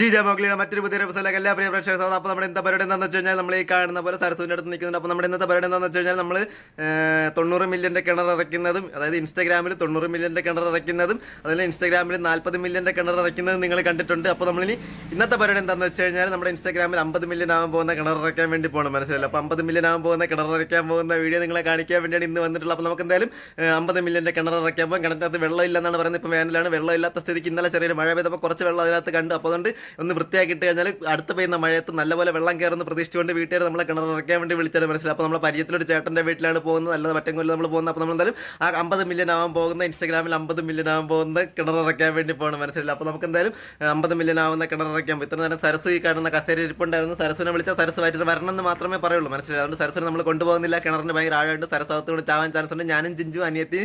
G ജാമോക്ലിയുടെ മറ്റൊരു പുതിയ എപ്പിസോഡിലേക്ക് എല്ലാ പ്രിയ പ്രേക്ഷകർ അപ്പോൾ നമ്മുടെ ഇന്നത്തെ പരിപാടി എന്താണെന്ന് വെച്ച് കഴിഞ്ഞാൽ നമ്മൾ ഈ കാണുന്ന പോലെ സരസുവിന്റെ അടുത്ത് നിൽക്കുന്നുണ്ട്. അപ്പോൾ നമ്മുടെ ഇന്നത്തെ പരിപാടി എന്താണെന്ന് വെച്ച് കഴിഞ്ഞാൽ നമ്മൾ തൊണ്ണൂറ് മില്യന്റെ കിണർ ഇറക്കുന്നതും അതായത് ഇൻസ്റ്റാഗ്രാമിൽ തൊണ്ണൂറ് മില്യന്റെ കിണർ ഇറക്കുന്നതും അതുപോലെ ഇൻസ്റ്റാഗ്രാമിൽ നാൽപ്പത് മില്യന്റെ കിണർ ഇറക്കുന്നതും നിങ്ങൾ കണ്ടിട്ടുണ്ട്. അപ്പോൾ നമ്മൾ ഇനി ഇന്നത്തെ പരിപാടി എന്താണെന്ന് വെച്ച് കഴിഞ്ഞാൽ നമ്മുടെ ഇൻസ്റ്റാഗ്രാമിൽ അമ്പത് മില്യൻ ആകാൻ പോകുന്ന കിണർ ഇറക്കാൻ വേണ്ടി പോകണം. മനസ്സിലല്ലോ അപ്പോൾ അമ്പത് മില്യൻ ആകാൻ പോകുന്ന കിണർ ഇറക്കാൻ പോകുന്ന വീഡിയോ നിങ്ങളെ കാണിക്കാൻ വേണ്ടിയാണ് ഇന്ന് വന്നിട്ടുള്ളത്. അപ്പോൾ നമുക്ക് എന്തായാലും അമ്പത് മില്യന്റെ കിണർ ഇറക്കാൻ പോകും. കിണറ്റിനകത്ത് വെള്ളം ഇല്ലെന്നാണ് പറയുന്നത്. ഇപ്പോൾ വേനലാണ്. വെള്ളം ഇല്ലാത്ത സ്ഥിതിക്ക് ഇന്നലെ ചെറിയൊരു മഴ പെയ്തപ്പോൾ കുറച്ച് വെള്ളം അതിനകത്ത് കണ്ടു. അപ്പോൾ അതുകൊണ്ട് ഒന്ന് വൃത്തിയാക്കിയിട്ട് കഴിഞ്ഞാൽ അടുത്ത് പെയ്യുന്ന മഴയത്ത് നല്ലപോലെ വെള്ളം കയറുന്ന പ്രതീക്ഷിച്ചുകൊണ്ട് വീട്ടുകാർ നമ്മളെ കിണർ ഇറക്കാൻ വേണ്ടി വിളിച്ചാൽ മനസ്സിലായി അപ്പോൾ നമ്മളെ പരിചയത്തിലൊരു ചേട്ടന്റെ വീട്ടിലാണ് പോകുന്നത്. അല്ലാതെ മറ്റേ കൊല്ലം നമ്മൾ പോകുന്നത്. അപ്പോൾ നമ്മൾ എന്തായാലും ആ അമ്പത് മില്യൺ ആവാൻ പോകുന്ന ഇൻസ്റ്റാഗ്രാമിൽ അമ്പത് മില്യൺ ആവാൻ പോകുന്ന കിണർ ഇറക്കാൻ വേണ്ടി പോകണം മനസ്സിലായി അപ്പോൾ നമുക്ക് എന്തായാലും അമ്പത് മില്യൺ ആവുന്ന കിണർ ഇറക്കാൻ പോകും ഇത്ര നേരം സരസ് ഈ കാണുന്ന കസേര ഇരിപ്പുണ്ടായിരുന്നു. സരസിനെ വിളിച്ചാൽ സരസ് വരുന്നത് വരണം എന്ന് മാത്രമേ പറയുള്ളൂ മനസ്സിലായി അതുകൊണ്ട് സരസിനെ നമ്മൾ കൊണ്ടുപോകുന്നില്ല. കിണറിന് ഭയങ്കര ആഴമുണ്ട്. സരസകത്ത് കൊണ്ട് ചാവാൻ ചാൻസ് ഉണ്ട്. ഞാനും ജിഞ്ചു അനിയത്തി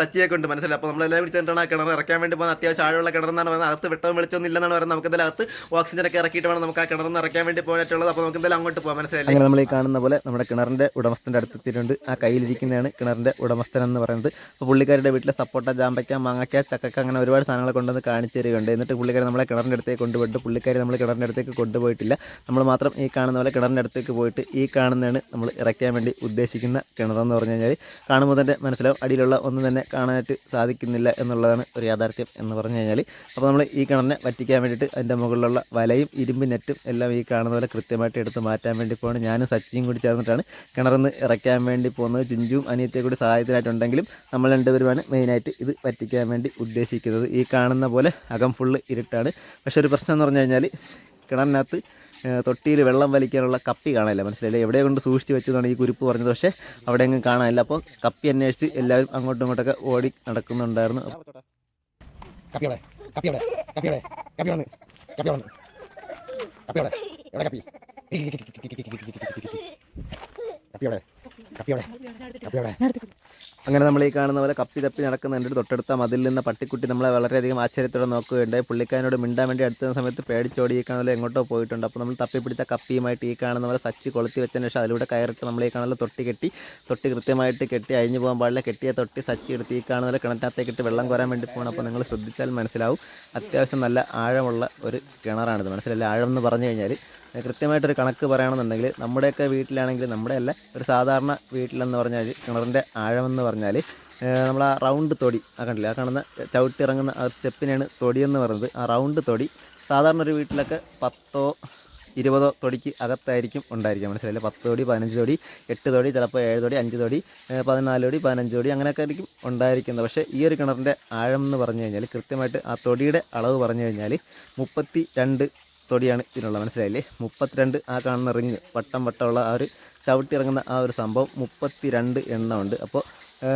സച്ചിയൊക്കെ ഉണ്ട് മനസ്സിലായി അപ്പോൾ നമ്മളെല്ലാം വിളിച്ചിട്ടാണ് ആ കിണർ ഇറക്കാൻ വേണ്ടി പോകുന്നത്. അത്യാവശ്യം ആഴമുള്ള കിണറെന്നാണ് പറയുന്നത്. അകത്ത് വെട്ടവും വെളിച്ചൊന്നും ഇല്ലെന്നാണ് പറയുന്നത്. നമുക്ക് എന്തായാലും അകത്ത് ഓക്സിജനൊക്കെ ഇറക്കിയിട്ട് വേണം നമുക്ക് ആ കിണർ ഇറക്കാൻ വേണ്ടി പോയിട്ടുള്ളത് അപ്പോൾ നമുക്ക് എന്തായാലും അങ്ങോട്ട് പോകാം. മനസ്സിലായി അങ്ങനെ നമ്മൾ ഈ കാണുന്ന പോലെ നമ്മുടെ കിണറിന്റെ ഉടമസ്ഥന്റെ അടുത്തെത്തിയിട്ടുണ്ട്. ആ കയ്യിലിരിക്കുന്നതാണ് കിണറിന്റെ ഉടമസ്ഥൻ എന്ന് പറയുന്നത്. അപ്പോൾ പുള്ളിക്കാരുടെ വീട്ടിലെ സപ്പോട്ട ജാമ്പയ്ക്ക മാങ്ങയ്ക്ക ചക്കക്ക അങ്ങനെ ഒരുപാട് സാധനങ്ങൾ കൊണ്ടുവന്ന് കാണിച്ചു തരികയുണ്ട്. എന്നിട്ട് പുള്ളിക്കാർ നമ്മളെ കിണറിന്റെ അടുത്തേക്ക് കൊണ്ടുപോയിട്ട് പുള്ളിക്കാർ നമ്മൾ കിണറിന്റെ അടുത്തേക്ക് കൊണ്ടുപോയിട്ടില്ല. നമ്മൾ മാത്രം ഈ കാണുന്ന പോലെ കിണറിന്റെ അടുത്തേക്ക് പോയിട്ട് ഈ കാണുന്നതാണ് നമ്മൾ ഇറക്കാൻ വേണ്ടി ഉദ്ദേശിക്കുന്ന കിണറെന്ന് പറഞ്ഞു കഴിഞ്ഞാൽ. കാണുമ്പോൾ തന്നെ മനസ്സിലാവും അടിയിലുള്ള ഒന്നും തന്നെ കാണാനായിട്ട് സാധിക്കുന്നില്ല എന്നുള്ളതാണ് ഒരു യാഥാർത്ഥ്യം എന്ന് പറഞ്ഞു കഴിഞ്ഞാൽ. അപ്പോൾ നമ്മൾ ഈ കിണറിനെ വറ്റിക്കാൻ വേണ്ടിയിട്ട് അതിന്റെ മുകളിലുള്ള വലയും ഇരുമ്പ് നെറ്റും എല്ലാം ഈ കാണുന്ന പോലെ കൃത്യമായിട്ട് എടുത്ത് മാറ്റാൻ വേണ്ടി പോകണം ഞാനും സച്ചിയും കൂടി ചേർന്നിട്ടാണ് കിണറിന്ന് ഇറക്കാൻ വേണ്ടി പോകുന്നത്. ജിഞ്ചും അനിയത്തെ കൂടി സഹായത്തിനായിട്ടുണ്ടെങ്കിലും നമ്മൾ രണ്ടുപേരുമാണ് മെയിനായിട്ട് ഇത് പറ്റിക്കാൻ വേണ്ടി ഉദ്ദേശിക്കുന്നത്. ഈ കാണുന്ന പോലെ അകം ഫുള്ള് ഇരുട്ടാണ്. പക്ഷേ ഒരു പ്രശ്നം എന്ന് പറഞ്ഞു കഴിഞ്ഞാൽ കിണറിനകത്ത് തൊട്ടിയിൽ വെള്ളം വലിക്കാനുള്ള കപ്പി കാണാനില്ല. മനസ്സിലായില്ലേ? എവിടെ കൊണ്ട് സൂക്ഷിച്ച് വെച്ചതാണ് ഈ കുരിപ്പ് പറഞ്ഞത്. പക്ഷേ അവിടെ എങ്ങും കാണാനില്ല. അപ്പോൾ കപ്പി അന്വേഷിച്ച് എല്ലാവരും അങ്ങോട്ടും ഇങ്ങോട്ടൊക്കെ ഓടി നടക്കുന്നുണ്ടായിരുന്നു. കപ്പിയോടെ കപ്പിയോടെ കപ്പിയോടെ കപ്പിയോടെ കപ്പിയോടെ കപ്പിയോടെ എവിടെ കപ്പി? കപ്പിയോടെ കപ്പിയോടെ അങ്ങനെ നമ്മൾ ഈ കാണുന്ന പോലെ കപ്പി തപ്പി നടക്കുന്നുണ്ട്. തൊട്ടടുത്ത മതിൽ നിന്ന് പട്ടിക്കുട്ടി നമ്മളെ വളരെയധികം ആശ്ചര്യത്തോടെ നോക്കുകയുണ്ടായി. പുള്ളിക്കാരനോട് മിണ്ടാൻ വേണ്ടി അടുത്ത സമയത്ത് പേടിച്ചോടി ഈ കാണുന്ന എങ്ങോട്ടോ പോയിട്ടുണ്ട്. അപ്പോൾ നമ്മൾ തപ്പി പിടിച്ച കപ്പിയുമായിട്ട് ഈ കാണുന്ന പോലെ സച്ചി കൊളുത്തി വെച്ചതിന് ശേഷം അതിലൂടെ കയറിട്ട് നമ്മൾ ഈ കാണുന്ന തൊട്ടി കെട്ടി തൊട്ടി കൃത്യമായിട്ട് കെട്ടി അഴിഞ്ഞു പോകാൻ പാടില്ല. കെട്ടിയ തൊട്ടി സച്ചി എടുത്ത് ഈ കാണുന്ന പോലെ കിണറ്റിനകത്തേക്ക് വെള്ളം കോരാൻ വേണ്ടി പോകണം. അപ്പോൾ നിങ്ങൾ ശ്രദ്ധിച്ചാൽ മനസ്സിലാവും. അത്യാവശ്യം നല്ല ആഴമുള്ള ഒരു കിണറാണിത് മനസ്സിലല്ല ആഴം എന്ന് പറഞ്ഞു കഴിഞ്ഞാൽ കൃത്യമായിട്ടൊരു കണക്ക് പറയുകയാണെന്നുണ്ടെങ്കിൽ നമ്മുടെയൊക്കെ വീട്ടിലാണെങ്കിൽ നമ്മുടെ അല്ല ഒരു സാധാരണ വീട്ടിലെന്ന് പറഞ്ഞാൽ കിണറിന്റെ ആഴമെന്ന് പറഞ്ഞാൽ നമ്മൾ ആ റൗണ്ട് തൊടി ആ കണ്ടില്ല? ആ കാണുന്ന ചവിട്ടിറങ്ങുന്ന ആ സ്റ്റെപ്പിനെയാണ് തൊടിയെന്ന് പറയുന്നത്. ആ റൗണ്ട് തൊടി സാധാരണ ഒരു വീട്ടിലൊക്കെ പത്തോ ഇരുപതോ തൊടിക്ക് അകത്തായിരിക്കും ഉണ്ടായിരിക്കുക. മനസ്സിലായില്ലേ? പത്ത് തൊടി പതിനഞ്ച് തൊടി എട്ട് തൊടി ചിലപ്പോൾ ഏഴ് തൊടി അഞ്ച് തൊടി പതിനാല് തൊടി പതിനഞ്ച് തൊടി അങ്ങനെയൊക്കെ ആയിരിക്കും ഉണ്ടായിരിക്കുന്നത്. പക്ഷേ ഈ ഒരു കിണറിന്റെ ആഴം എന്ന് പറഞ്ഞു കഴിഞ്ഞാൽ കൃത്യമായിട്ട് ആ തൊടിയുടെ അളവ് പറഞ്ഞു കഴിഞ്ഞാൽ മുപ്പത്തി രണ്ട് തൊടിയാണ് ഇതിനുള്ള. മനസ്സിലായില്ലേ? മുപ്പത്തിരണ്ട് ആ കാണുന്ന റിങ് വട്ടം വട്ടമുള്ള ആ ഒരു ചവിട്ടി ഇറങ്ങുന്ന ആ ഒരു സംഭവം മുപ്പത്തി രണ്ട് എണ്ണമുണ്ട്. അപ്പോൾ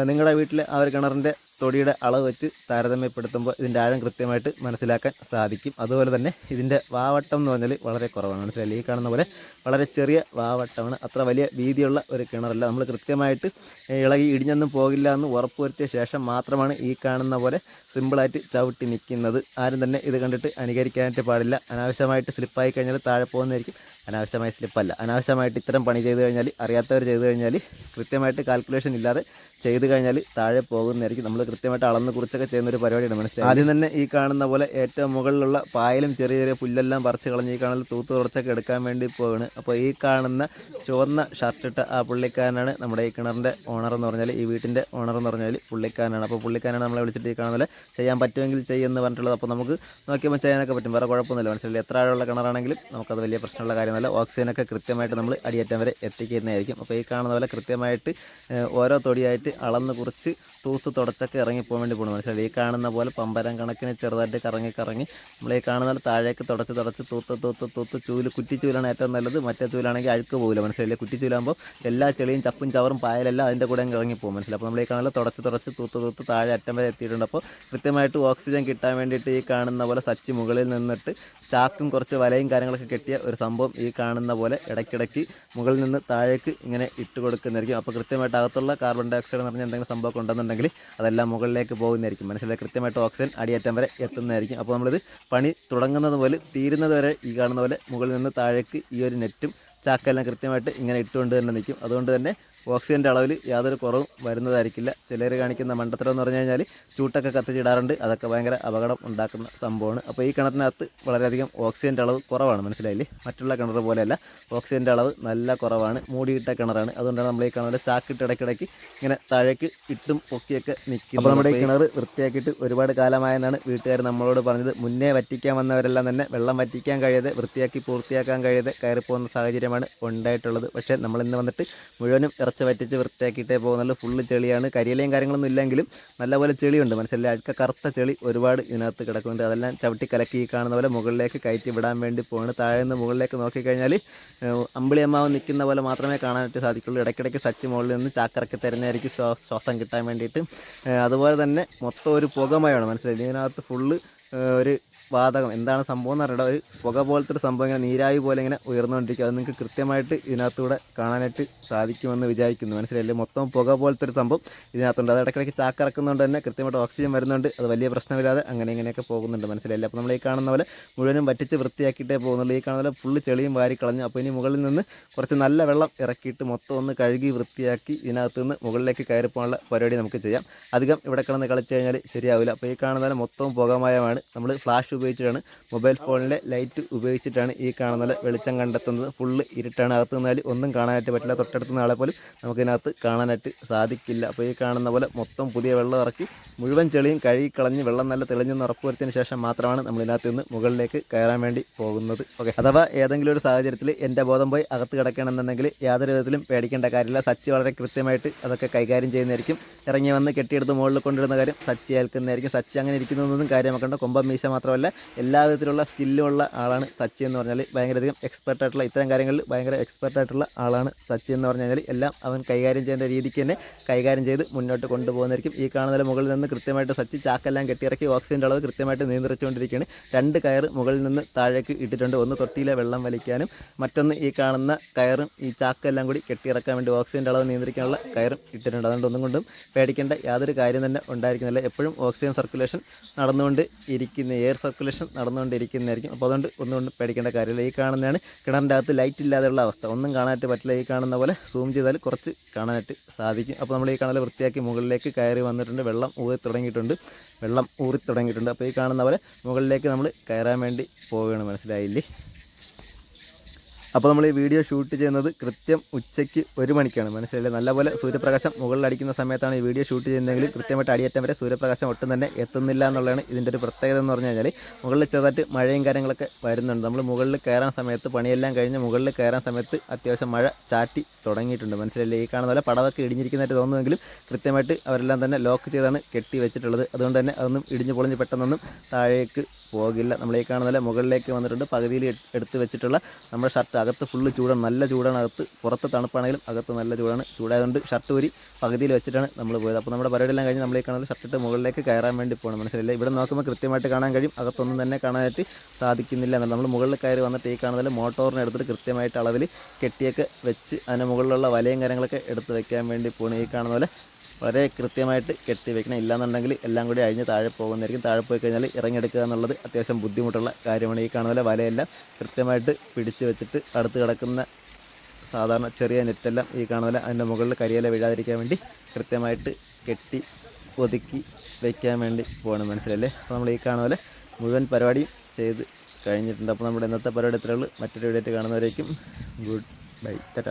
നിങ്ങളുടെ വീട്ടിൽ ആ ഒരു കിണറിന്റെ തൊടിയുടെ അളവ് വെച്ച് താരതമ്യപ്പെടുത്തുമ്പോൾ ഇതിന്റെ ആഴം കൃത്യമായിട്ട് മനസ്സിലാക്കാൻ സാധിക്കും. അതുപോലെ തന്നെ ഇതിന്റെ വാവട്ടം എന്ന് പറഞ്ഞാൽ വളരെ കുറവാണ്. മനസ്സിലായി ഈ കാണുന്ന പോലെ വളരെ ചെറിയ വാവട്ടമാണ്. അത്ര വലിയ വീതിയുള്ള ഒരു കിണറല്ല. നമ്മൾ കൃത്യമായിട്ട് ഇളകി ഇടിഞ്ഞൊന്നും പോകില്ല എന്ന് ഉറപ്പുവരുത്തിയ ശേഷം മാത്രമാണ് ഈ കാണുന്ന പോലെ സിമ്പിളായിട്ട് ചവിട്ടി നിൽക്കുന്നത്. ആരും തന്നെ ഇത് കണ്ടിട്ട് അനുകരിക്കാനായിട്ട് പാടില്ല. അനാവശ്യമായിട്ട് സ്ലിപ്പായി കഴിഞ്ഞാൽ താഴെ പോകുന്നതായിരിക്കും. അനാവശ്യമായ സ്ലിപ്പല്ല. അനാവശ്യമായിട്ട് ഇത്തരം പണി ചെയ്ത് കഴിഞ്ഞാൽ അറിയാത്തവർ ചെയ്ത് കഴിഞ്ഞാൽ കൃത്യമായിട്ട് കാൽക്കുലേഷൻ ഇല്ലാതെ ചെയ്ത് കഴിഞ്ഞാൽ താഴെ പോകുന്നതായിരിക്കും. നമ്മൾ കൃത്യമായിട്ട് അളന്ന് കുറിച്ചൊക്കെ ചെയ്യുന്ന ഒരു പരിപാടിയാണ് മനസ്സിലായി? ആദ്യം തന്നെ ഈ കാണുന്ന പോലെ ഏറ്റവും മുകളിലുള്ള പായലും ചെറിയ ചെറിയ പുല്ലെല്ലാം പറിച്ച് കളഞ്ഞ് ഈ കാണുന്ന തൂത്ത് കുറച്ചൊക്കെ എടുക്കാൻ വേണ്ടി പോവാണ്. അപ്പോൾ ഈ കാണുന്ന ചുവന്ന ഷർട്ടിട്ട ആ പുള്ളിക്കാരനാണ് നമ്മുടെ ഈ കിണറിന്റെ ഓണർ എന്ന് പറഞ്ഞാൽ ഈ വീട്ടിന്റെ ഓണർ എന്ന് പറഞ്ഞാൽ പുള്ളിക്കാരനാണ്. അപ്പോൾ പുള്ളിക്കാരനാണ് നമ്മളെ വിളിച്ചിട്ട് ഈ കാണുന്ന പോലെ ചെയ്യാൻ പറ്റുമെങ്കിൽ ചെയ്യുമെന്ന് പറഞ്ഞിട്ടുള്ളത്. അപ്പോൾ നമുക്ക് നോക്കിയപ്പോൾ ചെയ്യാനൊക്കെ പറ്റും വേറെ കുഴപ്പമൊന്നുമില്ല മനസ്സിലായി എത്ര ആഴമുള്ള കിണറാണെങ്കിലും നമുക്കത് വലിയ പ്രശ്നമുള്ള കാര്യമല്ല ഓക്സിജനൊക്കെ കൃത്യമായിട്ട് നമ്മൾ അടിയേറ്റം വരെ എത്തിക്കുന്നതായിരിക്കും. അപ്പോൾ ഈ കാണുന്ന പോലെ കൃത്യമായിട്ട് ഓരോ തൊടിയായിട്ട് അളന്ന് കുറിച്ച് തൂത്ത് തുടച്ചൊക്കെ ഇറങ്ങിപ്പോകാൻ വേണ്ടി പോകണം മനസ്സിലായി? ഈ കാണുന്ന പോലെ പമ്പരം കണക്കിന് ചെറുതായിട്ട് കറങ്ങി കറങ്ങി നമ്മൾ ഈ കാണുന്ന താഴേക്ക് തുടച്ച് തുടച്ച് തൂത്ത് തൂത്ത് തൂത്ത് ചൂൽ കുറ്റി ചൂലാണ് ഏറ്റവും നല്ലത്. മറ്റേ ചൂലാണെങ്കിൽ അഴുക്ക് പോകില്ല മനസ്സിലായില്ലേ? കുറ്റി ചൂലാകുമ്പോൾ എല്ലാ ചെളിയും ചപ്പും ചവറും പായലെല്ലാം അതിന്റെ കൂടെ ഇറങ്ങി പോകും മനസ്സിലായി? അപ്പോൾ നമ്മൾ ഈ കാണുന്ന തുടച്ച് തുടച്ച് തൂത്ത് തൂത്ത് താഴെ അറ്റം വരെ എത്തിയിട്ടുണ്ട്. അപ്പോൾ കൃത്യമായിട്ട് ഓക്സിജൻ കിട്ടാൻ വേണ്ടിയിട്ട് ഈ കാണുന്ന പോലെ സച്ചി മുകളിൽ നിന്നിട്ട് ചാക്കും കുറച്ച് വലയും കാര്യങ്ങളൊക്കെ കെട്ടിയ ഒരു സംഭവം ഈ കാണുന്ന പോലെ ഇടയ്ക്കിടയ്ക്ക് മുകളിൽ നിന്ന് താഴേക്ക് ഇങ്ങനെ ഇട്ട് കൊടുക്കുന്നതായിരിക്കും. അപ്പോൾ കൃത്യമായിട്ട് അകത്തുള്ള കാർബൺ ഡയോക്സൈഡ് എന്ന് പറഞ്ഞ എന്തെങ്കിലും സംഭവം ഉണ്ടെന്നുണ്ടെങ്കിൽ അതെല്ലാം മുകളിലേക്ക് പോകുന്നതായിരിക്കും. മനസ്സിലായി? കൃത്യമായിട്ട് ഓക്സിജൻ അടിയേറ്റം വരെ എത്തുന്നതായിരിക്കും. അപ്പോൾ നമ്മളിത് പണി തുടങ്ങുന്നത് പോലെ തീരുന്നത് വരെ ഈ കാണുന്ന പോലെ മുകളിൽ നിന്ന് താഴേക്ക് ഈ ഒരു നെറ്റും ചാക്കെല്ലാം കൃത്യമായിട്ട് ഇങ്ങനെ ഇട്ടുകൊണ്ട് തന്നെ നിൽക്കും. അതുകൊണ്ട് തന്നെ ഓക്സിജന്റെ അളവിൽ യാതൊരു കുറവും വരുന്നതായിരിക്കില്ല. ചിലർ കാണിക്കുന്ന മണ്ടത്തരം എന്ന് പറഞ്ഞു കഴിഞ്ഞാൽ ചൂട്ടൊക്കെ കത്തിച്ചിടാറുണ്ട്. അതൊക്കെ ഭയങ്കര അപകടം ഉണ്ടാക്കുന്ന സംഭവമാണ്. അപ്പോൾ ഈ കിണറ്റിനകത്ത് വളരെയധികം ഓക്സിജന്റെ അളവ് കുറവാണ്. മനസ്സിലായില്ലേ? മറ്റുള്ള കിണർ പോലെയല്ല. ഓക്സിജന്റെ അളവ് നല്ല കുറവാണ്. മൂടിയിട്ട കിണറാണ്. അതുകൊണ്ടാണ് നമ്മൾ ഈ കിണറിൽ ചാക്കിട്ട് ഇടയ്ക്കിടയ്ക്ക് ഇങ്ങനെ താഴേക്ക് ഇട്ടും പൊക്കിയൊക്കെ നിൽക്കും അപ്പോൾ നമ്മുടെ ഈ കിണർ വൃത്തിയാക്കിയിട്ട് ഒരുപാട് കാലമായെന്നാണ് വീട്ടുകാർ നമ്മളോട് പറഞ്ഞത്. മുന്നേ വറ്റിക്കാൻ വന്നവരെല്ലാം തന്നെ വെള്ളം വറ്റിക്കാൻ കഴിയാതെ വൃത്തിയാക്കി പൂർത്തിയാക്കാൻ കഴിയാതെ കയറിപ്പോകുന്ന സാഹചര്യമാണ് ഉണ്ടായിട്ടുള്ളത്. പക്ഷേ നമ്മൾ ഇന്ന് വന്നിട്ട് മുഴുവനും ഇറച്ചി വറ്റിച്ച് വൃത്തിയാക്കിയിട്ടേ പോകുന്നുള്ളൂ. ഫുള്ള് ചെളിയാണ്. കരിയിലയും കാര്യങ്ങളൊന്നും ഇല്ലെങ്കിലും നല്ലപോലെ ചെളിയുണ്ട്. മനസ്സിലെ അഴുക്ക കറുത്ത ചെളി ഒരുപാട് ഇതിനകത്ത് കിടക്കുന്നുണ്ട്. അതെല്ലാം ചവിട്ടി കലക്കി കാണുന്ന പോലെ മുകളിലേക്ക് കയറ്റി വിടാൻ വേണ്ടി പോകുന്നത് താഴെ നിന്ന് മുകളിലേക്ക് നോക്കിക്കഴിഞ്ഞാൽ അമ്പിളിയമ്മാവ് നിൽക്കുന്ന പോലെ മാത്രമേ കാണാനായിട്ട് സാധിക്കുള്ളൂ. ഇടയ്ക്കിടയ്ക്ക് സച്ച് മുകളിൽ നിന്ന് ചാക്കറക്കി തരുന്നതായിരിക്കും ശ്വാ- ശ്വാസം കിട്ടാൻ വേണ്ടിയിട്ട്. അതുപോലെ തന്നെ മൊത്തം ഒരു പുകമയാണ്. മനസ്സിലായി ഇതിനകത്ത് ഫുള്ള് ഒരു വാതകം. എന്താണ് സംഭവം എന്ന് അറിയണ്ട. ഒരു പുക പോലത്തെ ഒരു സംഭവം ഇങ്ങനെ നീരാവി പോലെ ഇങ്ങനെ ഉയർന്നുകൊണ്ടിരിക്കും അത് നിങ്ങൾക്ക് കൃത്യമായിട്ട് ഇതിനകത്തൂടെ കാണാനായിട്ട് സാധിക്കുമെന്ന് വിചാരിക്കുന്നു. മനസ്സിലായില്ലേ? മൊത്തം പുക പോലത്തെ ഒരു സംഭവം ഇതിനകത്തുണ്ട്. അത് ഇടയ്ക്കിടയ്ക്ക് ചാക്കിറക്കുന്നതുകൊണ്ട് തന്നെ കൃത്യമായിട്ട് ഓക്സിജൻ വരുന്നുണ്ട്. അത് വലിയ പ്രശ്നമില്ലാതെ അങ്ങനെ ഇങ്ങനെയൊക്കെ പോകുന്നുണ്ട്. മനസ്സിലായില്ലേ? അപ്പോൾ നമ്മൾ ഈ കാണുന്ന പോലെ മുഴുവനും വറ്റിച്ച് വൃത്തിയാക്കിയിട്ടേ പോകുന്നുള്ളൂ. ഈ കാണുന്ന പോലെ ഫുള്ള് ചെളിയും വാരി കളഞ്ഞു അപ്പോൾ ഇനി മുകളിൽ നിന്ന് കുറച്ച് നല്ല വെള്ളം ഇറക്കിയിട്ട് മൊത്തം ഒന്ന് കഴുകി വൃത്തിയാക്കി ഇതിനകത്ത് നിന്ന് മുകളിലേക്ക് കയറി പോകാനുള്ള പരിപാടി നമുക്ക് ചെയ്യാം. അധികം ഇവിടെ കിടന്ന് കളിച്ചു കഴിഞ്ഞാൽ ശരിയാവില്ല. അപ്പോൾ ഈ കാണുന്ന പോലെ മൊത്തം പുകമയമാണ്. നമ്മൾ ഫ്ലാഷ് ഉപയോഗിച്ചിട്ടാണ്. മൊബൈൽ ഫോണിലെ ലൈറ്റ് ഉപയോഗിച്ചിട്ടാണ് ഈ കാണുന്ന വെളിച്ചം കണ്ടെത്തുന്നത്. ഫുള്ള് ഇരുട്ടാണ്. അകത്ത് നിന്നാൽ ഒന്നും കാണാനായിട്ട് പറ്റില്ല. തൊട്ടടുത്ത ആളെ പോലും നമുക്കിതിനകത്ത് കാണാനായിട്ട് സാധിക്കില്ല. അപ്പോൾ ഈ കാണുന്ന പോലെ മൊത്തം പുതിയ വെള്ളം ഇറക്കി മുഴുവൻ ചെളിയും കഴുകിക്കളഞ്ഞ് വെള്ളം നല്ല തെളിഞ്ഞെന്ന് ഉറപ്പുവരുത്തിയതിന് ശേഷം മാത്രമാണ് നമ്മളിനകത്ത് നിന്ന് മുകളിലേക്ക് കയറാൻ വേണ്ടി പോകുന്നത്. ഓക്കെ അഥവാ ഏതെങ്കിലും ഒരു സാഹചര്യത്തിൽ എന്റെ ബോധം പോയി അകത്ത് കിടക്കണമെന്നുണ്ടെങ്കിൽ യാതൊരു വിധത്തിലും പേടിക്കേണ്ട കാര്യമില്ല. സച്ചി വളരെ കൃത്യമായിട്ട് അതൊക്കെ കൈകാര്യം ചെയ്യുന്നതായിരിക്കും. ഇറങ്ങി വന്ന് കെട്ടിയെടുത്ത് മുകളിൽ കൊണ്ടിടുന്ന കാര്യം സച്ചി ഏൽക്കുന്നതായിരിക്കും. സച്ചി അങ്ങനെ ഇരിക്കുന്നതൊന്നും കാര്യമാക്കേണ്ട. കൊമ്പം മീശ മാത്രമല്ല. എല്ലാ വിധത്തിലുള്ള സ്കില്ലുള്ള ആളാണ് സച്ചി എന്ന് പറഞ്ഞാൽ ഭയങ്കരധികം എക്സ്പെർട്ട് ആയിട്ടുള്ള ഇത്തരം കാര്യങ്ങളിൽ ഭയങ്കര എക്സ്പെർട്ട് ആയിട്ടുള്ള ആളാണ് സച്ചി എന്ന് പറഞ്ഞു എല്ലാം അവൻ കൈകാര്യം ചെയ്യേണ്ട രീതിക്ക് തന്നെ കൈകാര്യം ചെയ്ത് മുന്നോട്ട് കൊണ്ടുപോകുന്നതായിരിക്കും. ഈ കാണുന്നതിൽ മുകളിൽ നിന്ന് കൃത്യമായിട്ട് സച്ചി ചാക്കെല്ലാം കെട്ടിയിറക്കി ഓക്സിജന്റെ അളവ് കൃത്യമായിട്ട് നിയന്ത്രിച്ചുകൊണ്ടിരിക്കുകയാണ്. രണ്ട് കയർ മുകളിൽ നിന്ന് താഴേക്ക് ഇട്ടിട്ടുണ്ട്. ഒന്ന് തൊട്ടിയിലെ വെള്ളം വലിക്കാനും മറ്റൊന്ന് ഈ കാണുന്ന കയറും ഈ ചാക്കെല്ലാം കൂടി കെട്ടിയിറക്കാൻ വേണ്ടി ഓക്സിജന്റെ അളവ് നിയന്ത്രിക്കാനുള്ള കയറും ഇട്ടിട്ടുണ്ട്. അതുകൊണ്ട് ഒന്നും കൊണ്ടും പേടിക്കേണ്ട യാതൊരു കാര്യം തന്നെ ഉണ്ടായിരിക്കുന്നില്ല. എപ്പോഴും ഓക്സിജൻ സർക്കുലേഷൻ നടന്നുകൊണ്ട് ഇരിക്കുന്ന എയർ സർക്കുലേഷൻ നടന്നുകൊണ്ടിരിക്കുന്നതായിരിക്കും. അപ്പോൾ അതുകൊണ്ട് ഒന്നും കൊണ്ടും പേടിക്കേണ്ട കാര്യമില്ല. ഈ കാണുന്നതാണ് കിണറിന്റെ അകത്ത് ലൈറ്റ് ഇല്ലാതെയുള്ള അവസ്ഥ. ഒന്നും കാണാനായിട്ട് പറ്റില്ല. ഈ കാണുന്ന പോലെ സൂം ചെയ്താൽ കുറച്ച് കാണാനായിട്ട് സാധിക്കും. അപ്പോൾ നമ്മൾ ഈ കാണൽ വൃത്തിയാക്കി മുകളിലേക്ക് കയറി വന്നിട്ടുണ്ട്. വെള്ളം ഊറി തുടങ്ങിയിട്ടുണ്ട്. വെള്ളം ഊറി തുടങ്ങിയിട്ടുണ്ട്. അപ്പോൾ ഈ കാണുന്ന പോലെ മുകളിലേക്ക് നമ്മൾ കയറാൻ വേണ്ടി പോവുകയാണ്. മനസ്സിലായില്ലേ? അപ്പോൾ നമ്മൾ ഈ വീഡിയോ ഷൂട്ട് ചെയ്യുന്നത് കൃത്യം ഉച്ചയ്ക്ക് ഒരു മണിക്കാണ്. മനസ്സിലായില്ലേ? നല്ലപോലെ സൂര്യപ്രകാശം മുകളിൽ അടിക്കുന്ന സമയത്താണ് ഈ വീഡിയോ ഷൂട്ട് ചെയ്യുന്നതെങ്കിൽ കൃത്യമായിട്ട് അടിയേറ്റം വരെ സൂര്യപ്രകാശം ഒട്ടും തന്നെ എത്തുന്നില്ല എന്നുള്ളതാണ് ഇതിന്റെ ഒരു പ്രത്യേകത എന്ന് പറഞ്ഞു കഴിഞ്ഞാൽ മുകളിൽ ചെറുതായിട്ട് മഴയും കാര്യങ്ങളൊക്കെ വരുന്നുണ്ട്. നമ്മൾ മുകളിൽ കയറാൻ സമയത്ത് പണിയെല്ലാം കഴിഞ്ഞ് മുകളിൽ കയറാൻ സമയത്ത് അത്യാവശ്യം മഴ ചാറ്റി തുടങ്ങിയിട്ടുണ്ട്. മനസ്സിലല്ലേ ഈ കാണുന്ന പോലെ പടവൊക്കെ ഇടിഞ്ഞിരിക്കുന്നതായിട്ട് തോന്നുമെങ്കിലും കൃത്യമായിട്ട് അവരെല്ലാം തന്നെ ലോക്ക് ചെയ്താണ് കെട്ടി വെച്ചിട്ടുള്ളത്. അതുകൊണ്ട് തന്നെ അതൊന്നും ഇടിഞ്ഞു പൊളിഞ്ഞ് പെട്ടെന്നൊന്നും താഴേക്ക് പോകില്ല. നമ്മൾ ഈ കാണുന്ന പോലെ മുകളിലേക്ക് വന്നിട്ടുണ്ട്. പകുതിയിൽ എട്- എടുത്ത് വെച്ചിട്ടുള്ള നമ്മുടെ ഷർട്ട് അകത്ത് ഫുള്ള് ചൂടാണ് നല്ല ചൂടാണ്. അകത്ത് പുറത്ത് തണുപ്പാണെങ്കിലും അകത്ത് നല്ല ചൂടാണ്. ചൂടായതുകൊണ്ട് ഷർട്ട് ഊരി പകുതിയിൽ വെച്ചിട്ടാണ് നമ്മൾ പോയത്. അപ്പോൾ നമ്മുടെ പരിപാടിയെല്ലാം കഴിഞ്ഞ് നമ്മൾ ഈ കാണുന്ന ഷർട്ട് ഇട്ട് മുകളിലേക്ക് കയറാൻ വേണ്ടി പോകണം. മനസ്സിലായില്ലേ? ഇവിടെ നോക്കുമ്പോൾ കൃത്യമായിട്ട് കാണാൻ കഴിയും. അകത്തൊന്നും തന്നെ കാണാനായിട്ട് സാധിക്കുന്നില്ല എന്നാൽ നമ്മൾ മുകളിൽ കയറി വന്നിട്ട് ഈ കാണുന്നതിൽ മോട്ടോറിനെ എടുത്തിട്ട് കൃത്യമായിട്ട് അളവിൽ കെട്ടിയൊക്കെ വെച്ച് അതിന് മുകളിലുള്ള വലയും കാര്യങ്ങളൊക്കെ എടുത്ത് വെക്കാൻ വേണ്ടി പോകണം ഈ കാണുന്ന പോലെ വളരെ കൃത്യമായിട്ട് കെട്ടി വെക്കണം ഇല്ലാന്നുണ്ടെങ്കിൽ എല്ലാം കൂടി അഴിഞ്ഞ് താഴെ പോകുന്നതായിരിക്കും. താഴെ പോയി കഴിഞ്ഞാൽ ഇറങ്ങിയെടുക്കുക എന്നുള്ളത് അത്യാവശ്യം ബുദ്ധിമുട്ടുള്ള കാര്യമാണ്. ഈ കാണുന്ന പോലെ വലയെല്ലാം കൃത്യമായിട്ട് പിടിച്ച് വെച്ചിട്ട് അടുത്ത് കിടക്കുന്ന സാധാരണ ചെറിയ നെറ്റെല്ലാം ഈ കാണുന്ന പോലെ അതിന്റെ മുകളിൽ കരിയില വീഴാതിരിക്കാൻ വേണ്ടി കൃത്യമായിട്ട് കെട്ടി ഒതുക്കി വയ്ക്കാൻ വേണ്ടി പോകണം മനസ്സിലല്ലേ അപ്പോൾ നമ്മൾ ഈ കാണുന്ന പോലെ മുഴുവൻ പരിപാടിയും ചെയ്ത് കഴിഞ്ഞിട്ടുണ്ട്. അപ്പോൾ നമ്മുടെ ഇന്നത്തെ പരിപാടി ഇത്രയുള്ളൂ മറ്റൊരു വീഡിയോ ആയിട്ട് കാണുന്നവരേക്കും ഗുഡ് ബൈ. ടാറ്റാ.